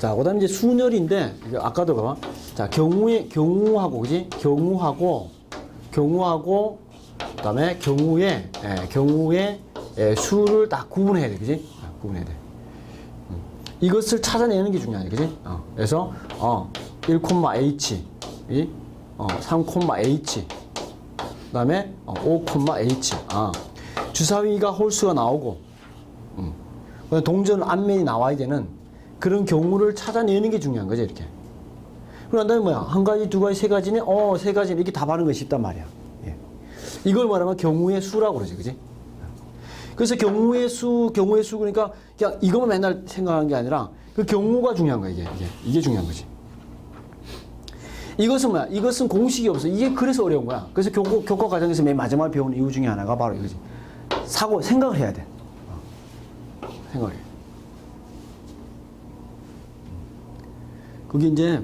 자, 그 다음에 이제 순열인데 아까도 봐. 자, 경우에 경우하고 그지? 경우하고 경우하고 그 다음에 경우에 예, 경우에 예, 수를 딱 구분해야 돼, 그지? 아, 구분해야 돼. 음. 이것을 찾아내는 게 중요하지, 그지? 어, 그래서 어, 1,h, 이, 어, 3,h, 그 다음에 어, 5,h. 아, 주사위가 홀수가 나오고, 음. 동전 앞면이 나와야 되는 그런 경우를 찾아내는 게 중요한 거죠, 이렇게. 그런 다음에 뭐야? 한 가지, 두 가지, 세 가지네? 어, 세 가지 이렇게 답하는 것이 쉽단 말이야. 예. 이걸 말하면 경우의 수라고 그러지, 그지? 그래서 경우의 수, 경우의 수, 그러니까 그냥 이것만 맨날 생각하는 게 아니라 그 경우가 중요한 거야, 이게. 이게, 이게 중요한 거지. 이것은 뭐야? 이것은 공식이 없어. 이게 그래서 어려운 거야. 그래서 교과, 교과 과정에서 맨 마지막에 배우는 이유 중에 하나가 바로 이거지. 사고, 생각을 해야 돼. 어. 생각을 해. 그게 이제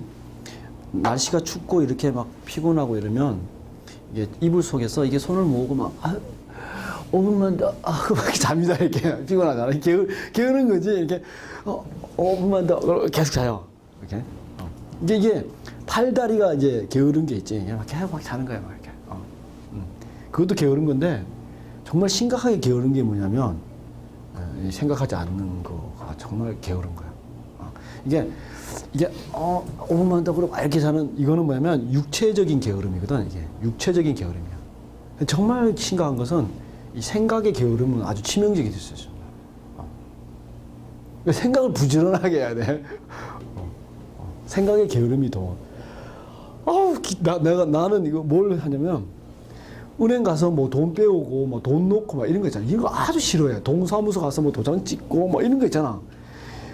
날씨가 춥고 이렇게 막 피곤하고 이러면 이게 이불 속에서 이게 손을 모으고 막 아, 5분만 더, 아, 막 이렇게 잡니다, 이렇게. 피곤하잖아. 게으, 게으른 거지. 이렇게, 어, 5분만 더, 그러고 계속 자요. 이렇게. 어. 이게, 이게, 팔다리가 이제 게으른 게 있지. 막 계속 막 자는 거야, 막 이렇게. 어. 음. 그것도 게으른 건데, 정말 심각하게 게으른 게 뭐냐면, 어, 이 생각하지 않는 거가 정말 게으른 거야. 어. 이게, 이게, 어, 5분만 더, 그러고 막 이렇게 자는, 이거는 뭐냐면, 육체적인 게으름이거든, 이게. 육체적인 게으름이야. 정말 심각한 것은 이 생각의 게으름은 아주 치명적이 될 수 있어요. 어. 그러니까 생각을 부지런하게 해야 돼. 어. 어. 생각의 게으름이 더. 아우, 기- 나, 내가, 나는 이거 뭘 하냐면, 은행 가서 뭐 돈 빼오고, 뭐 돈 놓고 막 이런 거 있잖아. 이런 거 아주 싫어해. 동사무소 가서 뭐 도장 찍고, 뭐 이런 거 있잖아.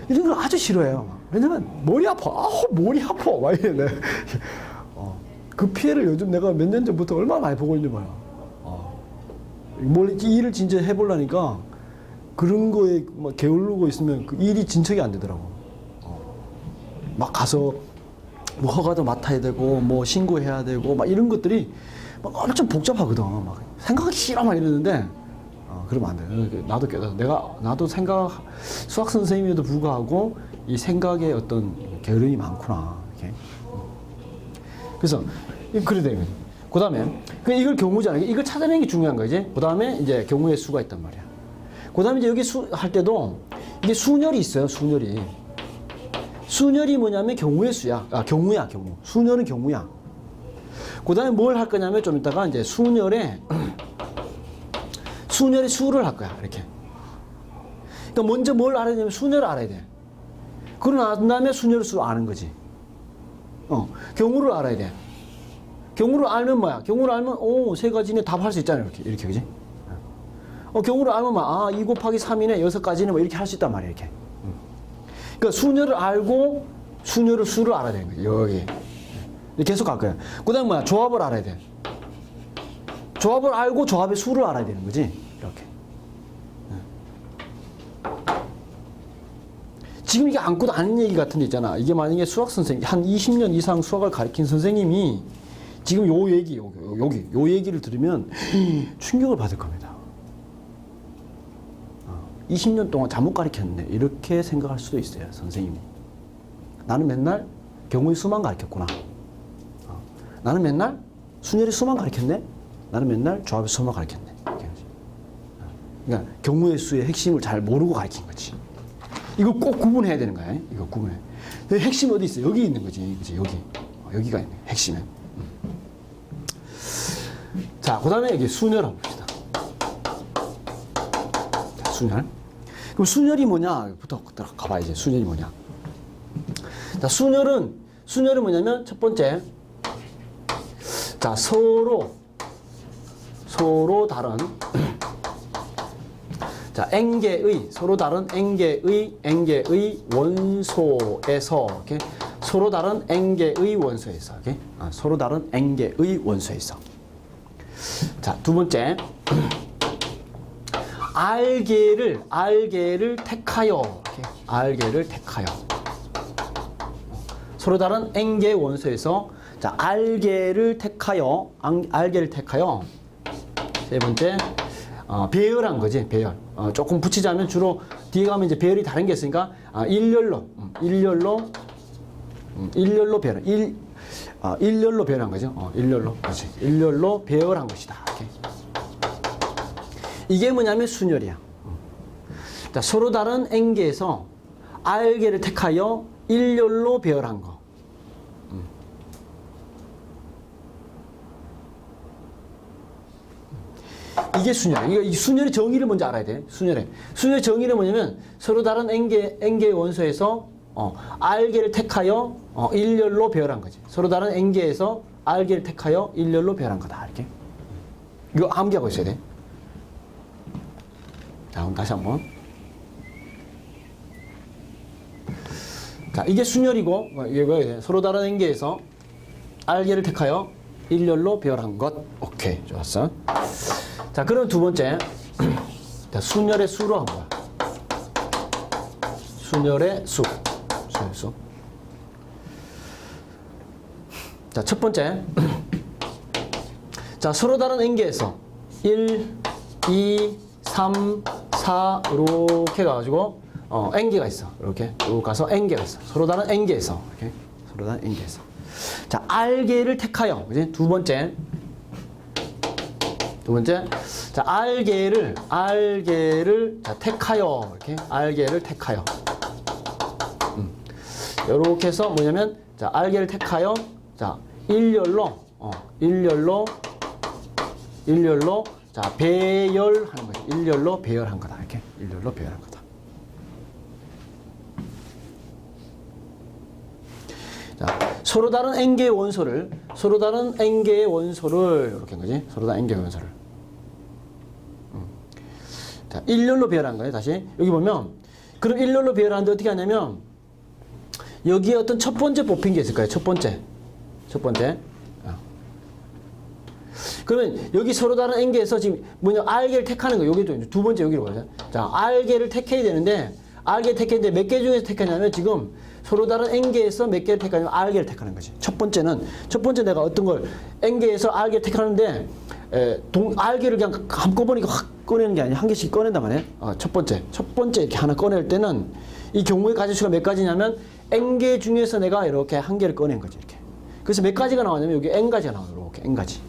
이런 걸 아주 싫어해요. 왜냐면 머리 아파. 아우, 머리 아파. 막 이래. 내. 어. 그 피해를 요즘 내가 몇 년 전부터 얼마나 많이 보고 있는 거야. 어. 뭘 이렇게 일을 진짜 해보려니까 그런 거에 막 게을르고 있으면 그 일이 진척이 안 되더라고. 어. 막 가서 뭐 허가도 맡아야 되고 뭐 신고해야 되고 막 이런 것들이 막 엄청 복잡하거든. 막 생각하기 싫어 막 이러는데 어, 그러면 안 돼. 나도 깨달아. 내가 나도 생각 수학 선생님에도 불구하고 이 생각에 어떤 게으름이 많구나. 이렇게. 그래서 이- 그래 그 다음에 이걸 경우잖아. 이걸 찾아내는 게 중요한 거지. 그 다음에 이제 경우의 수가 있단 말이야. 그 다음에 이제 여기 수 할 때도 이게 순열이 있어요. 순열이. 순열이 뭐냐면 경우의 수야. 아, 경우야, 경우. 순열은 경우야. 그 다음에 뭘 할 거냐면 좀 이따가 이제 순열에 순열의 수를 할 거야. 이렇게. 그러니까 먼저 뭘 알아야 되냐면 순열을 알아야 돼. 그러고 난 다음에 순열의 수를 아는 거지. 어, 경우를 알아야 돼. 경우를 알면 뭐야? 경우를 알면 오, 세 가지네 답할 수 있잖아요. 이렇게. 이렇게 그지? 어, 경우를 알면 뭐, 아, 2 곱하기 3이네. 여섯 가지네. 뭐 이렇게 할 수 있단 말이야, 이렇게. 음. 그러니까 순열을 알고 순열의 수를 알아야 되는 거지. 여기. 계속 갈 거야. 그 다음 뭐야? 조합을 알아야 돼. 조합을 알고 조합의 수를 알아야 되는 거지. 이렇게. 지금 이게 안고도 아는 얘기 같은 데 있잖아. 이게 만약에 수학 선생님, 한 20년 이상 수학을 가르친 선생님이 지금 요 얘기, 여기, 여기, 요 얘기를 들으면 충격을 받을 겁니다. 어, 20년 동안 잘못 가르쳤네. 이렇게 생각할 수도 있어요, 선생님이. 나는 맨날 경우의 수만 가르쳤구나. 어, 나는 맨날 순열의 수만 가르쳤네. 나는 맨날 조합의 수만 가르쳤네. 어, 그러니까 경우의 수의 핵심을 잘 모르고 가르친 거지. 이거 꼭 구분해야 되는 거야. 이거 구분해. 그 핵심 어디 있어? 여기 있는 거지. 그지? 여기. 어, 여기가 있네. 핵심은. 음. 자, 그 다음에 여기 순열 한번 봅시다. 자, 순열. 그럼 순열이 뭐냐?부터 가봐, 이제. 순열이 뭐냐. 자, 순열은, 순열은 뭐냐면, 첫 번째. 자, 서로, 서로 다른, 자, N개의 서로 다른 N개의 N개의 원소에서 이렇게 서로 다른 N개의 원소에서 이렇게. 아, 서로 다른 N개의 원소에서. 자, 두 번째. R개를 R개를 택하여 이렇게. R개를 택하여. 서로 다른 N개 원소에서 자, R개를 택하여 R개를 택하여. 세 번째. 어, 배열한 거지 배열 어, 조금 붙이자면 주로 뒤에 가면 이제 배열이 다른 게 있으니까 아, 일렬로 음, 일렬로 음, 일렬로 배열 일 아, 일렬로 배열한 거죠. 어, 일렬로 그렇지. 일렬로 배열한 것이다. 이렇게. 이게 뭐냐면 순열이야. 어. 자, 서로 다른 N개에서 R개를 택하여 일렬로 배열한 거. 음. 이게 순열. 이거 이 순열의 정의를 먼저 알아야 돼. 순열의 순열의 정의는 뭐냐면 서로 다른 n개 n개의 원소에서 어, r개를 택하여 어, 일렬로 배열한 거지. 서로 다른 n개에서 r개를 택하여 일렬로 배열한 거다. 이렇게. 이거 암기하고 있어야 돼. 자, 그럼 다시 한번. 자, 이게 순열이고 어, 이게 뭐야? 서로 다른 n개에서 r개를 택하여 일렬로 배열한 것. 오케이, 좋았어. 자, 그럼 두 번째. 자, 순열의 수로 한 거야. 순열의 수. 순열의 수. 자, 첫 번째. 자, 서로 다른 n개에서 1, 2, 3, 4 이렇게 가가지고 어, n개가 있어. 이렇게 쭉 가서 n개가 있어. 서로 다른 n개에서 이렇게 서로 다른 n개에서. 자, r개를 택하여. 그지? 두 번째. 두 번째, 자 R개를 R개를 자 택하여 이렇게 R개를 택하여. 음. 이렇게 해서 뭐냐면 자 R개를 택하여 자 일렬로 어 일렬로 일렬로 자 배열하는 거지. 일렬로 배열한 거다 이렇게 일렬로 배열한 거다. 자, 서로 다른 n개의 원소를 서로 다른 n개의 원소를 이렇게 한 거지. 서로 다른 n개의 원소를. 음. 자, 일렬로 배열한 거예요. 다시 여기 보면 그럼 일렬로 배열하는데 어떻게 하냐면 여기에 어떤 첫 번째 뽑힌 게 있을 거예요. 첫 번째, 첫 번째. 어. 그러면 여기 서로 다른 n개에서 지금 뭐냐 r개를 택하는 거 여기도 이제 두 번째 여기로 가죠. 자, r개를 택해야 되는데 r개 택했는데 몇 개 중에서 택했냐면 지금 서로 다른 n개에서 몇 개를 택하냐면 r개를 택하는 거지. 첫 번째는 첫 번째 내가 어떤 걸 n개에서 r개 택하는데 에, 동 r개를 그냥 한꺼번에 확 꺼내는 게 아니라 한 개씩 꺼낸단 말이에요. 어, 첫 번째 첫 번째 이렇게 하나 꺼낼 때는 이 경우의 가지수가 몇 가지냐면 n개 중에서 내가 이렇게 한 개를 꺼낸 거지 이렇게. 그래서 몇 가지가 나왔냐면 여기 n 가지가 나와요. 이렇게 n 가지.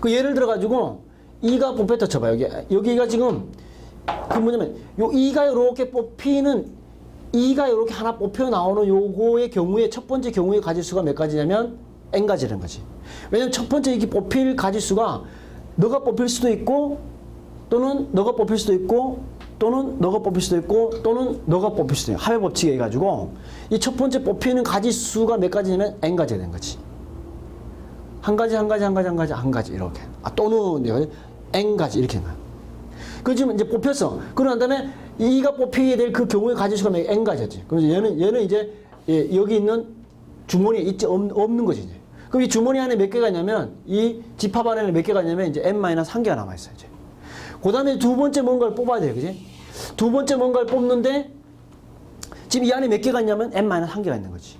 그 예를 들어 가지고 2가 뽑혔다 쳐봐 여기 여기가 지금 그 뭐냐면 요 2가 이렇게 뽑히는 2가 이렇게 하나 뽑혀 나오는 요거의 경우에 첫 번째 경우의 가지수가 몇 가지냐면 n 가지라는 거지. 왜냐면 첫 번째 이렇게 뽑힐 가지수가 너가 뽑힐 수도 있고 또는 너가 뽑힐 수도 있고 또는 너가 뽑힐 수도 있고 또는 너가 뽑힐 수도 있고 합의 법칙에 의해 가지고 이 첫 번째 뽑히는 가지수가 몇 가지냐면 n 가지가 되는 거지. 한 가지 한 가지 한 가지 한 가지 한 가지 이렇게 아 또는 n 가지 이렇게 나. 그 지금 이제 뽑혔어. 그런 다음에 이가 뽑히게 될 그 경우의 가지수가 몇 n 가지였지. 그래서 얘는 얘는 이제 예, 여기 있는 주머니에 있지 없, 없는 거지 이제. 그럼 이 주머니 안에 몇 개가 있냐면 이 집합 안에는 몇 개가 있냐면 이제 n 마이너스 한 개가 남아 있어요 이제. 그다음에 두 번째 뭔가를 뽑아야 돼요, 그지? 두 번째 뭔가를 뽑는데 지금 이 안에 몇 개가 있냐면 n 마이너스 한 개가 있는 거지.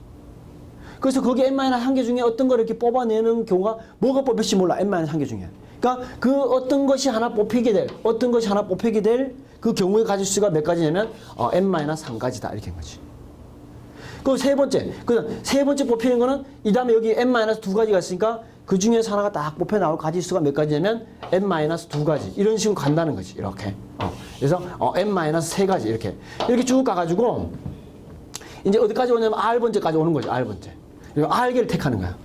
그래서 거기 n-1 개 중에 어떤 걸 이렇게 뽑아내는 경우가 뭐가 뽑힐지 몰라. n-1 개 중에. 그러니까 그 어떤 것이 하나 뽑히게 될, 어떤 것이 하나 뽑히게 될 그 경우의 가지수가 몇 가지냐면 어, n-1 가지다 이렇게 한 거지. 그세 번째, 그세 번째 뽑히는 거는 이 다음에 여기 n-두 가지가 있으니까 그 중에서 하나가 딱 뽑혀 나올 가지수가 몇 가지냐면 n-두 가지 이런 식으로 간다는 거지 이렇게. 어, 그래서 어, n-세 가지 이렇게 이렇게 쭉 가가지고 이제 어디까지 오냐면 r 번째까지 오는 거지 r 번째. R개를 택하는 거야.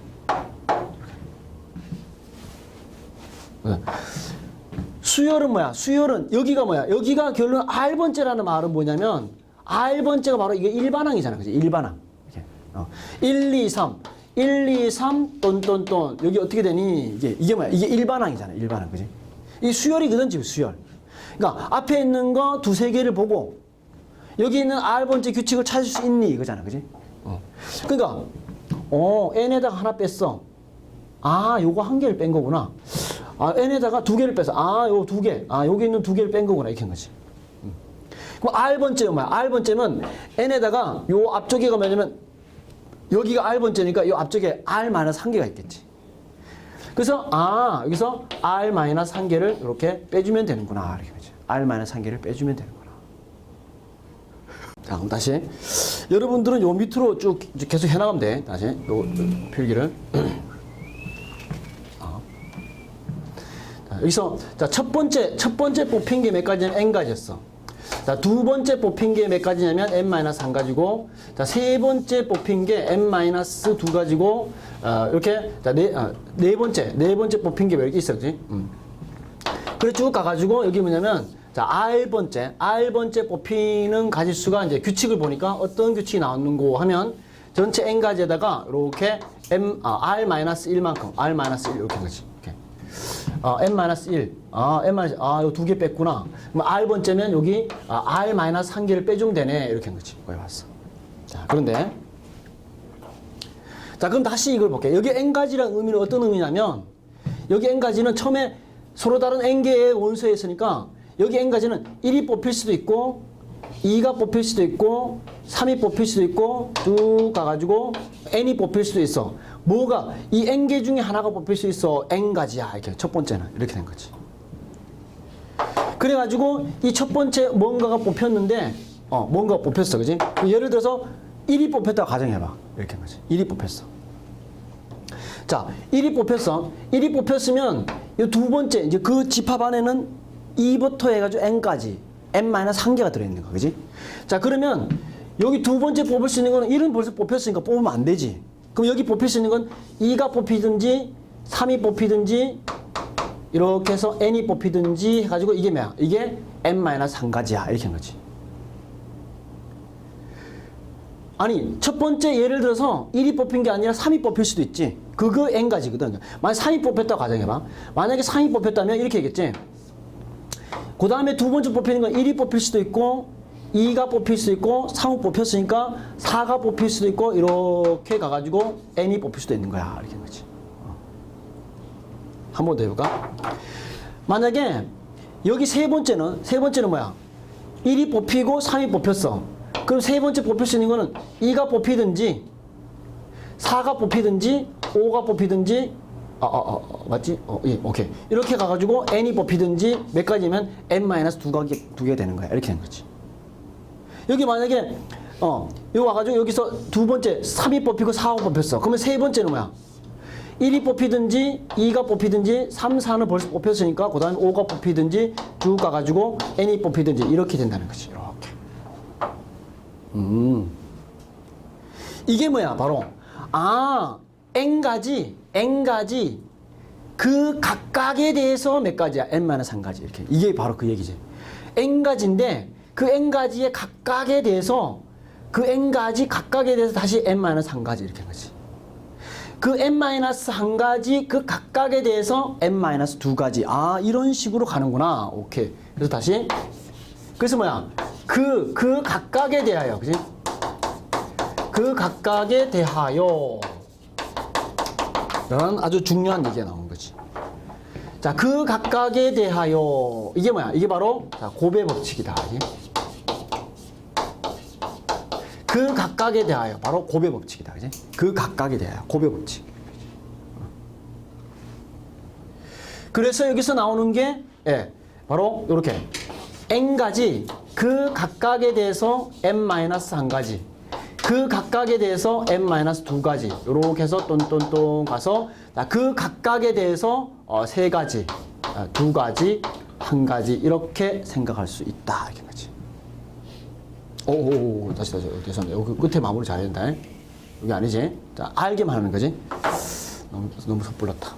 수열은 뭐야? 수열은 여기가 뭐야? 여기가 결론 R번째라는 말은 뭐냐면 R번째가 바로 이게 일반항이잖아. 그지? 일반항. 이렇게. 어. 1, 2, 3. 1, 2, 3, 돈, 돈, 돈. 여기 어떻게 되니? 이게, 이게 뭐야? 이게 일반항이잖아. 일반항. 그지? 이 수열이거든, 지금 수열. 그러니까 앞에 있는 거 두세 개를 보고 여기 있는 R번째 규칙을 찾을 수 있니? 이거잖아. 그지? 어. 그러니까 어, n에다가 하나 뺐어. 아, 요거 한 개를 뺀 거구나. 아, n에다가 두 개를 뺐어. 아, 요 두 개. 아, 여기 있는 두 개를 뺀 거구나. 이렇게 한 거지. 음. 그럼 R번째는 뭐야? R번째는 n에다가 요 앞쪽에가 뭐냐면 여기가 R번째니까 요 앞쪽에 R-한 개가 있겠지. 그래서 아, 여기서 R-한 개를 이렇게 빼주면 되는구나. 이렇게 하지. R-한 개를 빼주면 되는구나. 자, 그럼 다시. 여러분들은 요 밑으로 쭉 계속 해나가면 돼. 다시. 요, 요 필기를. 어. 자, 여기서, 자, 첫 번째, 첫 번째 뽑힌 게 몇 가지냐면 n 가지였어. 자, 두 번째 뽑힌 게 몇 가지냐면 n-1 가지고, 자, 세 번째 뽑힌 게 n-2 가지고, 어, 이렇게, 자, 네, 어, 네 번째, 네 번째 뽑힌 게 몇 개 있어, 그지? 음. 그래 쭉 가가지고 여기 뭐냐면 자 R번째 R번째 뽑히는 가지수가 이제 규칙을 보니까 어떤 규칙이 나왔는고 하면 전체 n 가지에다가 이렇게 m 아, R-1만큼 R-1 이렇게 한 거지 어, n-1 아 n 아 요 두 개 뺐구나. 그럼 R번째면 여기 아, R-한 개를 빼주면 되네. 이렇게 한 거지. 거기 왔어. 자 그런데. 자, 그럼 다시 이걸 볼게요. 여기 n가지라는 의미는 어떤 의미냐면, 여기 n가지는 처음에 서로 다른 n개의 원소에 있으니까, 여기 n가지는 1이 뽑힐 수도 있고, 2가 뽑힐 수도 있고, 3이 뽑힐 수도 있고, 쭉 가가지고, n이 뽑힐 수도 있어. 뭐가, 이 n개 중에 하나가 뽑힐 수 있어. n가지야. 이렇게. 첫 번째는. 이렇게 된 거지. 그래가지고, 이 첫 번째 뭔가가 뽑혔는데, 어, 뭔가가 뽑혔어. 그지? 예를 들어서, 1이 뽑혔다고 가정해봐. 이렇게 한 거지. 1이 뽑혔어. 자, 1이 뽑혔어. 1이 뽑혔으면 이 두 번째 이제 그 집합 안에는 2부터 해가지고 n까지 n-1개가 들어있는 거, 그지? 자, 그러면 여기 두 번째 뽑을 수 있는 거는 1은 벌써 뽑혔으니까 뽑으면 안 되지. 그럼 여기 뽑힐 수 있는 건 2가 뽑히든지 3이 뽑히든지 이렇게 해서 n이 뽑히든지 해가지고 이게 뭐야? 이게 n-1가지야. 이렇게 한 거지. 아니 첫 번째 예를 들어서 1이 뽑힌 게 아니라 3이 뽑힐 수도 있지 그거 n가지거든 만약 3이 뽑혔다고 가정해봐 만약에 3이 뽑혔다면 이렇게 했겠지 그 다음에 두 번째 뽑히는 건 1이 뽑힐 수도 있고 2가 뽑힐 수도 있고 3은 뽑혔으니까 4가 뽑힐 수도 있고 이렇게 가가지고 n이 뽑힐 수도 있는 거야 이렇게 하는 거지 한번 더 해볼까 만약에 여기 세 번째는 세 번째는 뭐야 1이 뽑히고 3이 뽑혔어 그럼 세 번째 뽑힐 수 있는 거는 2가 뽑히든지 4가 뽑히든지 5가 뽑히든지 아, 아, 아, 아, 맞지? 어, 예, 오케이. 이렇게 가가지고 n이 뽑히든지 몇 가지면 n-두 가지, 두개 되는 거야. 이렇게 되는 거지. 여기 만약에, 어, 여기 와가지고 여기서 두 번째 3이 뽑히고 4가 뽑혔어. 그러면 세 번째는 뭐야? 1이 뽑히든지 2가 뽑히든지 3, 4는 벌써 뽑혔으니까 그 다음에 5가 뽑히든지 쭉 가가지고 n이 뽑히든지 이렇게 된다는 거지. 이렇게. 음. 이게 뭐야? 바로 아 n가지 n가지 그 각각에 대해서 몇 가지야? n-3가지 이렇게 이게 바로 그 얘기지. n가지인데 그 n가지의 각각에 대해서 그 n가지 각각에 대해서 다시 n-3가지 이렇게 한 거지. 그 n-한 가지 그 각각에 대해서 n-두 가지. 아, 이런 식으로 가는구나. 오케이. 그래서 다시. 그래서 뭐야? 그, 그 각각에 대하여. 그지? 그 각각에 대하여. 라는 아주 중요한 얘기가 나온 거지. 자, 그 각각에 대하여. 이게 뭐야? 이게 바로 자, 고배 법칙이다. 그 각각에 대하여 바로 고배 법칙이다. 그지? 그 각각에 대하여 고배 법칙. 그래서 여기서 나오는 게 예, 바로 이렇게 n 가지 그 각각에 대해서 n-한 가지 그 각각에 대해서 n-두 가지 이렇게 해서 똔똔똔 가서 자, 그 각각에 대해서 어, 세 가지 아, 두 가지 한 가지 이렇게 생각할 수 있다 이렇게 거지. 오오오 다시 다시 죄송합니다. 여기 끝에 마무리 잘해야 된다. 여기 아니지? 자 알게만 하는 거지. 너무 너무 섣불렀다.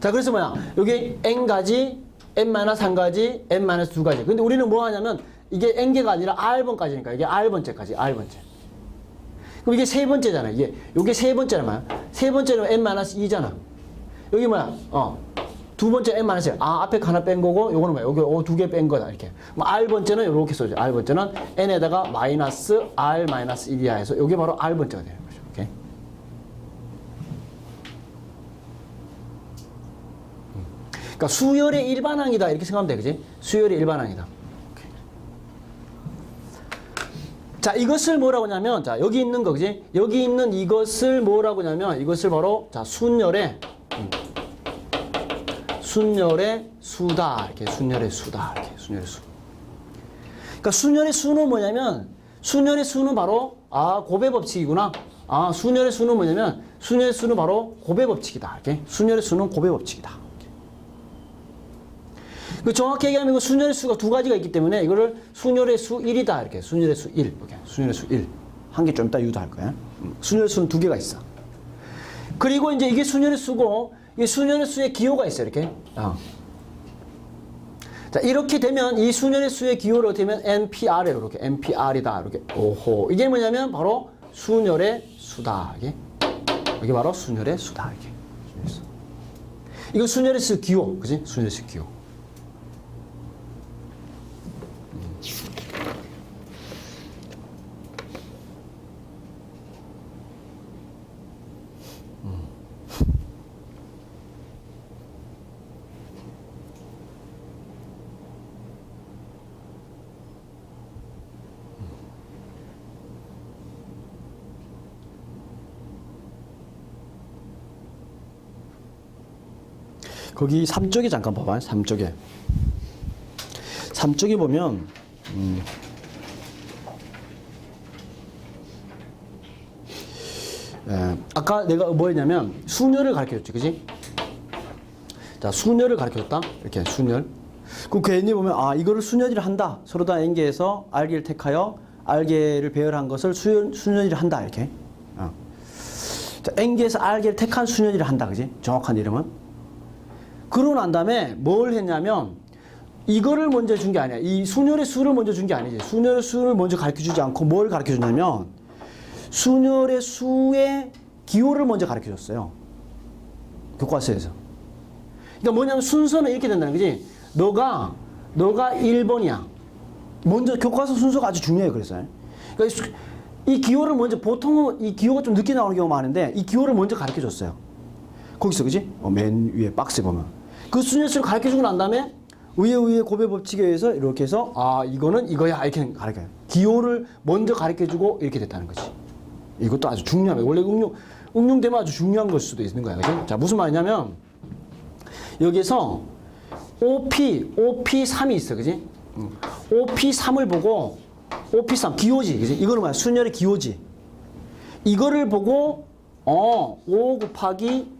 자 그래서 뭐야 여기 n 가지 n-한 가지 n-두 가지. 근데 우리는 뭐 하냐면 이게 n개가 아니라 r번까지니까 이게 r번째까지 r번째. 그럼 이게 세 번째잖아. 이게 요게 세 번째란 말이야. 세 번째는 n-2잖아. 여기 뭐야? 어. 두 번째 n-1. 아, 앞에 하나 뺀 거고 요거는 뭐야? 여기 어, 두개 뺀 거다. 이렇게. 뭐 r번째는 이렇게 써줘. r번째는 n에다가 마이너스 r 마이너스 1이야 해서 요게 바로 r번째가 되는 거죠. 오케이. 음. 그러니까 수열의 일반항이다 이렇게 생각하면 돼, 그지? 수열의 일반항이다. 자, 이것을 뭐라고 하냐면, 자, 여기 있는 거, 그지? 여기 있는 이것을 뭐라고 하냐면, 이것을 바로, 자, 순열의, 음, 순열의 수다. 이렇게 순열의 수다. 이렇게 순열의 수. 그러니까 수열의 수는 뭐냐면 수열의 수는 바로 아 고배 법칙이구나. 아 수열의 수는 뭐냐면 수열의 수는 바로 고배 법칙이다. 이렇게 수열의 수는 고배 법칙이다. 그 정확히 얘기하면 그 수열의 수가 두 가지가 있기 때문에 이거를 수열의 수 1이다. 이렇게 수열의 수 1. 이렇게 수열의 수 1. 한 개 좀 이따 유도할 거야. 음, 수열의 수는 두 개가 있어. 그리고 이제 이게 수열의 수고 이 수열의 수의 기호가 있어요. 이렇게. 어. 자, 이렇게 되면 이 수년의 수의 기호를 어떻게 하면 NPR이에요. 이렇게 NPR이다. 이렇게. 오호. 이게 뭐냐면 바로 수열의 수다. 이게. 이게 바로 수열의 수다. 이게. 이거 수열의 수 기호. 그지? 수열의 수 기호. 거기 3쪽에 잠깐 봐봐요. 3쪽에. 3쪽에 보면 음. 에, 아까 내가 뭐 했냐면 수녀를 가르쳐줬지. 그지? 자, 수녀를 가르쳐줬다. 이렇게 수녀. 그 괜히 보면 아, 이거를 수녀를 한다. 서로 다 연계해서 알기를 택하여 알게를 배열한 것을 수, 수녀를 한다. 이렇게. 어. 자, 엔계에서 알게를 택한 수녀를 한다. 그지? 정확한 이름은. 그러고 난 다음에 뭘 했냐면 이거를 먼저 준 게 아니야. 이 수녀의 수를 먼저 준 게 아니지. 수녀의 수를 먼저 가르쳐 주지 않고 뭘 가르쳐 줬냐면 수녀의 수의 기호를 먼저 가르쳐 줬어요. 교과서에서. 그러니까 뭐냐면 순서는 이렇게 된다는 거지. 너가 너가 1번이야. 먼저 교과서 순서가 아주 중요해 그래서. 그러니까 수- 이 기호를 먼저 보통은 이 기호가 좀 늦게 나오는 경우가 많은데 이 기호를 먼저 가르쳐 줬어요. 거기서 그지? 어, 맨 위에 박스에 보면 그 순위수를 가르쳐 주고 난 다음에 위에 위에 고배 법칙에 의해서 이렇게 해서 아 이거는 이거야 이렇게 가르쳐요. 기호를 먼저 가르쳐 주고 이렇게 됐다는 거지. 이것도 아주 거예요. 원래 응용 응용되면 아주 중요한 걸 수도 있는 거야. 그죠? 자 무슨 말이냐면 여기서 OP OP3이 있어, 그지? 음. OP3을 보고 OP3 기호지, 그지? 이거는 뭐야? 순열의 기호지. 이거를 보고 어, 5 곱하기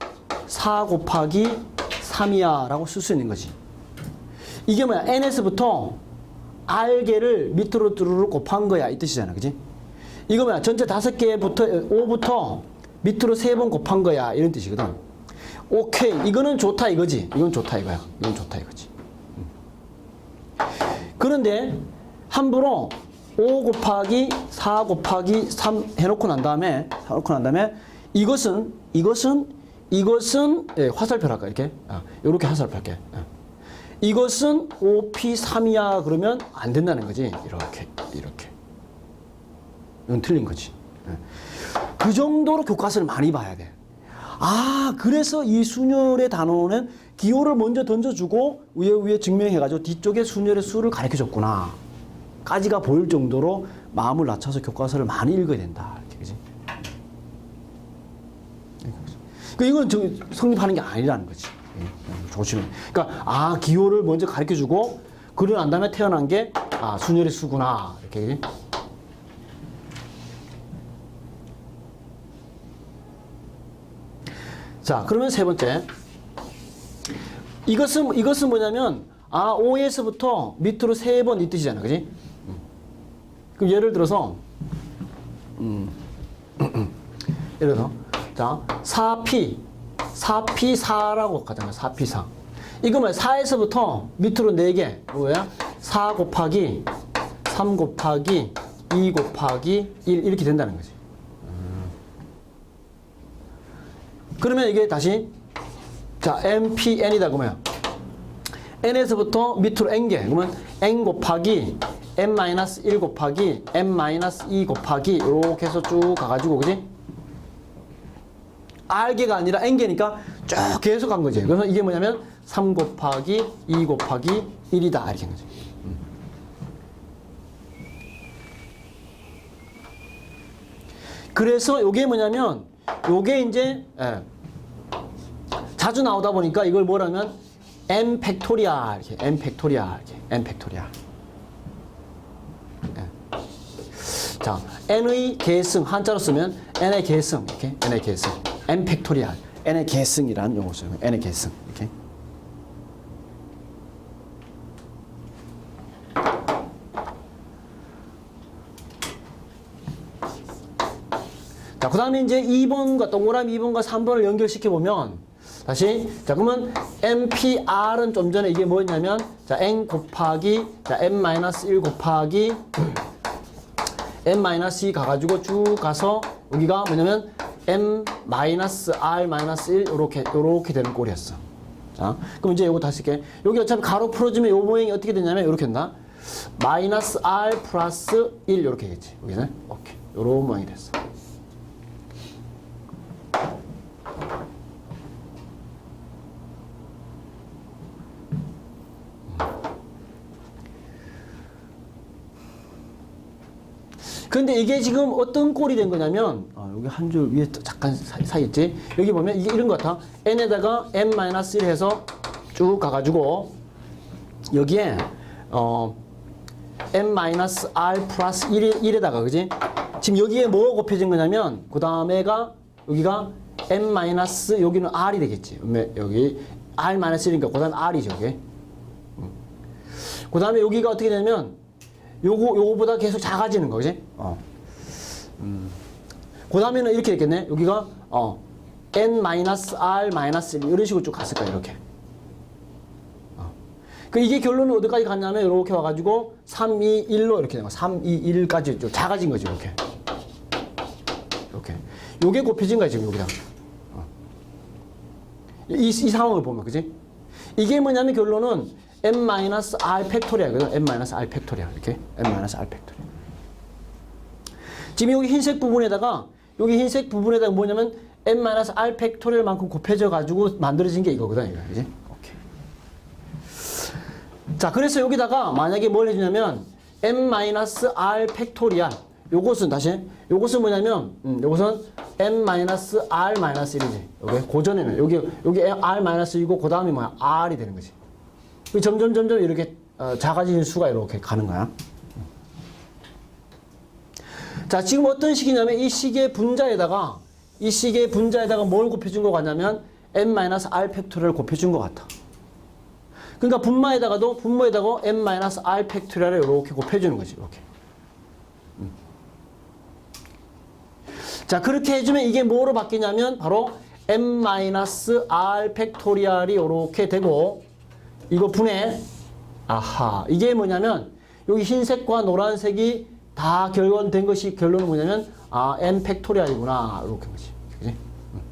4 곱하기 3이야 라고 쓸 수 있는 거지. 이게 뭐야? n에서부터 r개를 밑으로 뚜루루 곱한 거야. 이 뜻이잖아. 그지? 이거 뭐야? 전체 다섯 개부터 5부터 밑으로 세 번 곱한 거야. 이런 뜻이거든. 오케이. 이거는 좋다 이거지. 이건 좋다 이거야. 이건 좋다 이거지. 음. 그런데 함부로 5 곱하기 4 곱하기 3 해놓고 난 다음에 해놓고 난 다음에 이것은 이것은 이것은 예, 화살표랄까 이렇게 아, 이렇게 화살표 할게. 예. 이것은 5p3이야 그러면 안 된다는 거지. 이렇게 이렇게. 이건 틀린 거지. 예. 그 정도로 교과서를 많이 봐야 돼. 아, 그래서 이 순열의 단어는 기호를 먼저 던져주고 위에 위에 증명해가지고 뒤쪽에 순열의 수를 가르쳐줬구나. 까지가 보일 정도로 마음을 낮춰서 교과서를 많이 읽어야 된다. 이렇게, 그지? 그 이건 저 성립하는 게 아니라는 거지. 예, 조심해. 그러니까 아 기호를 먼저 가르쳐 주고 그러고 난 다음에 태어난 게 아 순열의 수구나 이렇게. 자, 그러면 세 번째. 이것은, 이것은 뭐냐면, 아, 5에서부터 밑으로 세 번 이 뜻이잖아. 그지? 그럼 예를 들어서, 음, 예를 들어서, 자, 4P, 4P4라고 가잖아. 4P4. 이거 뭐야? 4에서부터 밑으로 4개. 뭐야? 4 곱하기 3 곱하기 2 곱하기 1 이렇게 된다는 거지. 그러면 이게 다시 자 MPN이다 그러면 n에서부터 밑으로 n개 그러면 n 곱하기 n-1 곱하기 n-2 곱하기 이렇게 해서 쭉 가가지고 그지 r개가 아니라 n개니까 쭉 계속 간 거지. 그래서 이게 뭐냐면 3 곱하기 2 곱하기 1이다. 이렇게 한 거지. 음. 그래서 요게 뭐냐면 요게 이제 예, 자주 나오다 보니까 이걸 뭐라면 n 팩토리아. 이렇게 n 팩토리아. 이렇게 n 팩토리아. 자, n의 계승 한자로 쓰면 n의 계승. 이렇게 n의 계승 n 팩토리얼 n의 계승이라는 용어죠. n의 계승 이렇게. 자, 그 다음에 이제 2번과 동그라미 2번과 3번을 연결시켜 보면 다시 자 그러면 NPR은 좀 전에 이게 뭐였냐면 자 n 곱하기 자 n-1 곱하기 n-2 가가지고 쭉 가서 여기가 뭐냐면 n-r-1 이렇게 이렇게 되는 꼴이었어. 자 그럼 이제 이거 다시 할게. 여기 어차피 가로 풀어주면 요 모양이 어떻게 되냐면 이렇게 된다. 마이너스 r 플러스 1 이렇게 되겠지. 여기는 오케이. 요런 모양이 됐어. 근데 이게 지금 어떤 꼴이 된 거냐면 아, 여기 한 줄 위에 또 잠깐 사, 사 있지? 여기 보면 이게 이런 것 같아. N에다가 n-1 해서 쭉 가가지고 여기에 어 n-r 플러스 1에, 1에다가 그지? 지금 여기에 뭐가 곱해진 거냐면 그 다음에가 여기가 n 마이너스 여기는 r이 되겠지. 여기 r 마이너스 1이니까 그 다음에 r이죠 이게 그 다음에 여기가 어떻게 되냐면 요거 요거보다 계속 작아지는 거지. 어. 음. 그 다음에는 이렇게 됐겠네. 여기가 어 n 마이너스 r 마이너스 1 이런 식으로 쭉 갔을 거야 이렇게. 어. 그 이게 결론은 어디까지 갔냐면 이렇게 와가지고 3, 2, 1로 이렇게 된 거야. 3, 2, 1까지 좀 작아진 거지 이렇게. 이렇게. 요게 곱해진 거야 지금 여기다. 어. 이, 이 상황을 보면 그지? 이게 뭐냐면 결론은 n-r 팩토리얼이거든. n-r 팩토리얼. 이렇게. n-r 팩토리얼. 지금 여기 흰색 부분에다가 여기 흰색 부분에다가 뭐냐면 n-r 팩토리얼만큼 곱해져 가지고 만들어진 게 이거거든. 이거. 오케이. 자, 그래서 여기다가 만약에 뭘 해주냐면 n-r 팩토리얼 요것은 다시 요것은 뭐냐면 음, 요것은 n-r-1이지. 여기 고전에는 여기 여기 r-1이고 그 다음이 뭐야? r이 되는 거지. 점점 점점 이렇게 어, 작아지는 수가 이렇게 가는 거야. 자, 지금 어떤 식이냐면 이 식의 분자에다가 이 식의 분자에다가 뭘 곱해준 것 같냐면 n-r 팩토리얼을 곱해준 것 같아. 그러니까 분모에다가도 분모에다가 n-r 팩토리얼을 이렇게 곱해주는 거지. 이렇게. 음. 자, 그렇게 해주면 이게 뭐로 바뀌냐면 바로 n-r 팩토리얼이 이렇게 되고 이거 분해. 아하. 이게 뭐냐면 여기 흰색과 노란색이 다 결론된 것이 결론은 뭐냐면 아 n 팩토리얼이구나. 이렇게 거지. 그지? 음.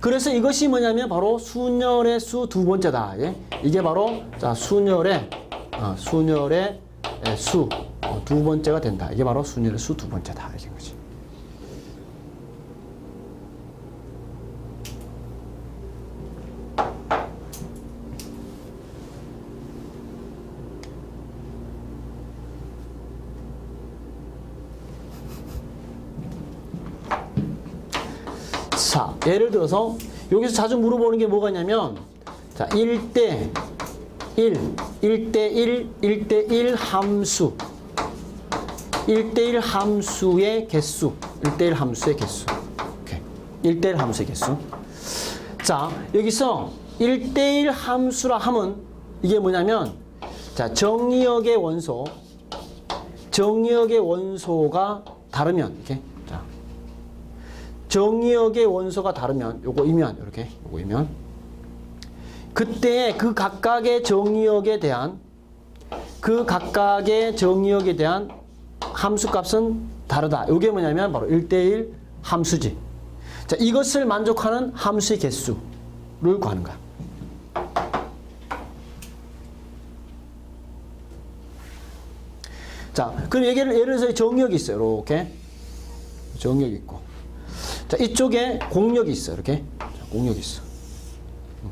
그래서 이것이 뭐냐면 바로 순열의 수 두 번째다. 예? 이게 바로 자 순열의 어, 순열의 수 두 번째가 된다. 이게 바로 순열의 수 두 번째다. 이게 거지. 자, 예를 들어서 여기서 자주 물어보는 게 뭐가 있냐면 자, 1대 1, 1대 1, 1대 1 함수. 1대 1 함수의 개수. 1대 1 함수의 개수. 오케이. 1대 1 함수의 개수. 자, 여기서 1대 1 함수라 함은 이게 뭐냐면 자, 정의역의 원소 정의역의 원소가 다르면 이렇게 자, 정의역의 원소가 다르면 요거 이면 이렇게 요거 이면 그때 그 각각의 정의역에 대한 그 각각의 정의역에 대한 함수값은 다르다. 요게 뭐냐면 바로 1대1 함수지. 자, 이것을 만족하는 함수의 개수를 구하는 거야. 자, 그럼 예를, 예를 들어서 정의역이 있어요. 이렇게. 정의역이 있고. 자, 이쪽에 공력이 있어. 이렇게. 자, 공력이 있어. 음.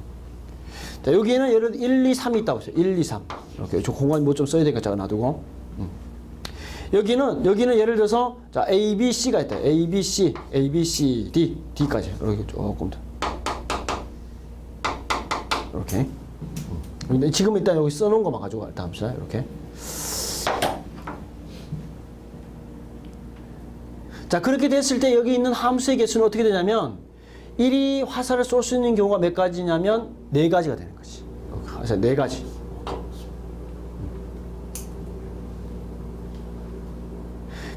자, 여기에는 예를 들어 1, 2, 3이 있다고 했어요. 1, 2, 3. 이렇게. 저 공간 뭐 좀 써야 되니까 제가 놔두고. 음. 여기는, 여기는 예를 들어서, 자, A, B, C가 있다. A, B, C, A, B, C, D, D까지. 이렇게 조금 더. 이렇게. 음. 지금 일단 여기 써놓은 것만 가지고 일단 합시다. 이렇게. 자, 그렇게 됐을 때 여기 있는 함수의 개수는 어떻게 되냐면 1이 화살을 쏠 수 있는 경우가 몇 가지냐면 네 가지가 되는 거지. 그래서 네 가지.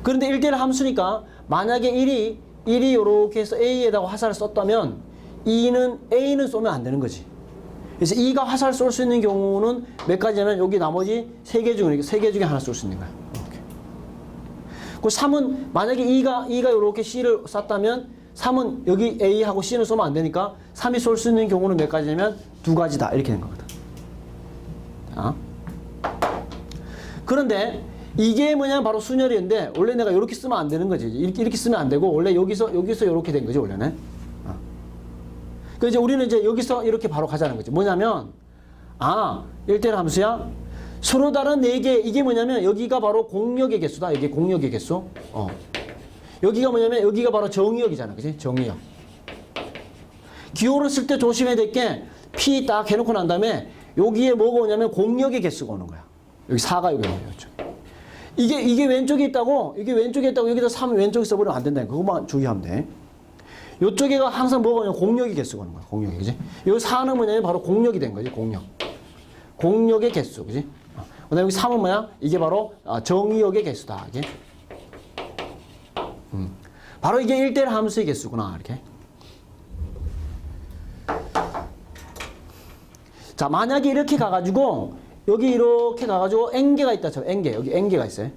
그런데 1대1 함수니까 만약에 1이 1이 이렇게 해서 A에다가 화살을 썼다면 2는 A는 쏘면 안 되는 거지. 그래서 2가 화살을 쏠 수 있는 경우는 몇 가지냐면 여기 나머지 세개 중에 세개 중에 하나 쏠 수 있는 거야. 그 3은 만약에 2가 2가 이렇게 C를 쐈다면 3은 여기 A하고 C는 쏘면 안 되니까 3이 쏠 수 있는 경우는 몇 가지냐면 두 가지다 이렇게 된 거거든. 자. 그런데 이게 뭐냐면 바로 순열이인데 원래 내가 이렇게 쓰면 안 되는 거지. 이렇게, 이렇게 쓰면 안 되고 원래 여기서 여기서 이렇게 된 거지 원래는. 어. 그 이제 우리는 이제 여기서 이렇게 바로 가자는 거지. 뭐냐면 아 1대1 함수야. 서로 다른 네 개 이게 뭐냐면 여기가 바로 공역의 개수다. 이게 공역의 개수. 어. 여기가 뭐냐면 여기가 바로 정의역이잖아. 그지? 정의역. 기호를 쓸 때 조심해야 될 게 P 딱 해놓고 난 다음에 여기에 뭐가 오냐면 공역의 개수가 오는 거야. 여기 4가 여기 오는 거죠. 이게 이게 왼쪽에 있다고 이게 왼쪽에 있다고 여기다 3 왼쪽에 써버리면 안 된다니까. 그것만 주의하면 돼. 요쪽에가 항상 뭐가 오냐면 공역의 개수가 오는 거야. 공역이 그지? 요 4는 뭐냐면 바로 공역이 된 거지. 공역. 공역의 개수 그지? 어. 그다음에 여기 3은 뭐야? 이게 바로 아, 정의역의 개수다. 이게. 음. 바로 이게 1대1 함수의 개수구나. 이렇게. 자, 만약에 이렇게 가가지고, 여기 이렇게 가가지고, N개가 있다 쳐. N개. 여기 N개가 있어요.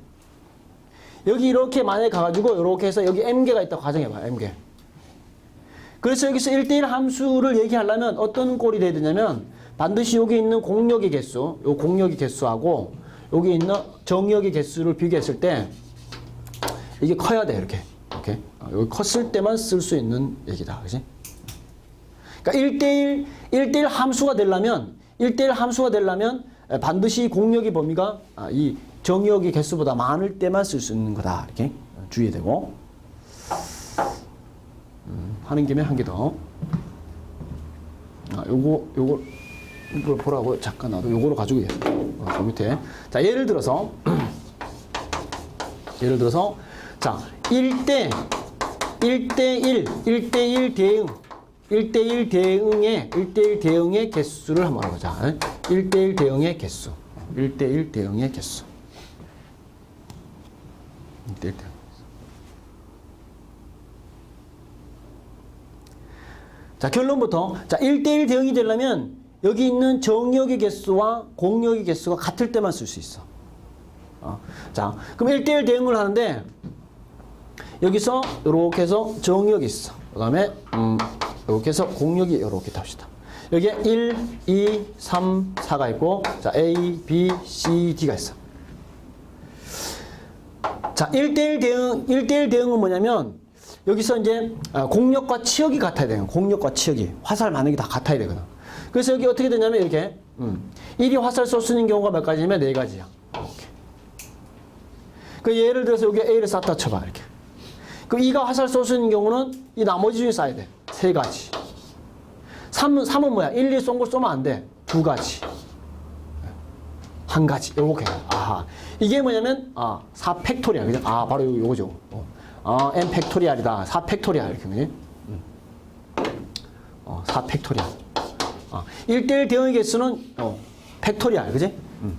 여기 이렇게 만약에 가가지고, 이렇게 해서 여기 M개가 있다고 가정해봐요. M개. 그래서 여기서 1대1 함수를 얘기하려면 어떤 꼴이 돼야 되냐면, 반드시 여기 있는 공역의 개수, 요 공역의 개수하고, 여기 있는 정역의 개수를 비교했을 때, 이게 커야 돼, 이렇게. 이렇게. 어, 여기 컸을 때만 쓸 수 있는 얘기다. 그지? 그러니까 1대1, 1대1 함수가 되려면, 1대1 함수가 되려면 에, 반드시 공역의 범위가 아, 이 정역의 개수보다 많을 때만 쓸 수 있는 거다. 이렇게 주의해야 되고. 음, 하는 김에 한 개 더. 아, 요거, 요거, 이 걸 보라고 잠깐 나도 요거로 가지고 있어. 어, 그 밑에. 자, 예를 들어서, 예를 들어서, 자, 1대, 1대1, 1대1 대응. 1대1 대응의 1대1 대응의 개수를 한번 해보자. 1대1 대응의 개수. 1대1 대응의 개수. 1대1 대응. 자, 결론부터 자, 1대1 대응이 되려면 여기 있는 정역의 개수와 공역의 개수가 같을 때만 쓸 수 있어. 어. 자, 그럼 1대1 대응을 하는데 여기서 이렇게 해서 정역이 있어. 그 다음에 음, 이렇게 해서 공역이 이렇게 답시다. 여기에 1, 2, 3, 4가 있고 자 A, B, C, D가 있어. 자 1대1 대응 1대1 대응은 뭐냐면 여기서 이제 아, 공역과 치역이 같아야 돼요. 공역과 치역이 화살 반응이 다 같아야 되거든. 그래서 여기 어떻게 되냐면 이렇게 음, 1이 화살 쏠수 있는 경우가 몇 가지냐면 네 가지야. 그 예를 들어서 여기 A를 쐈다 쳐봐 이렇게. 그럼 2가 화살 쏠수 있는 경우는 이 나머지 중에 쏴야 돼. 세 가지. 3은, 3은 뭐야? 1, 2 쏜 걸 쏘면 안 돼. 두 가지. 한 가지. 요렇게. 아하. 이게 뭐냐면, 아, 4 팩토리얼. 그죠? 아, 바로 요, 요거죠. 어. 아, n 팩토리얼이다. 4 팩토리얼. 이렇게, 그지? 음. 어, 4 팩토리얼. 아, 1대1 대응의 개수는, 어, 팩토리얼. 그지? 음.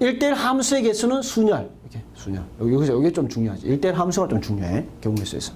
1대1 함수의 개수는 순열. 이렇게, 순열. 여기, 여기서, 여기 좀 중요하지. 1대1 함수가 좀 중요해. 경우의 수에서.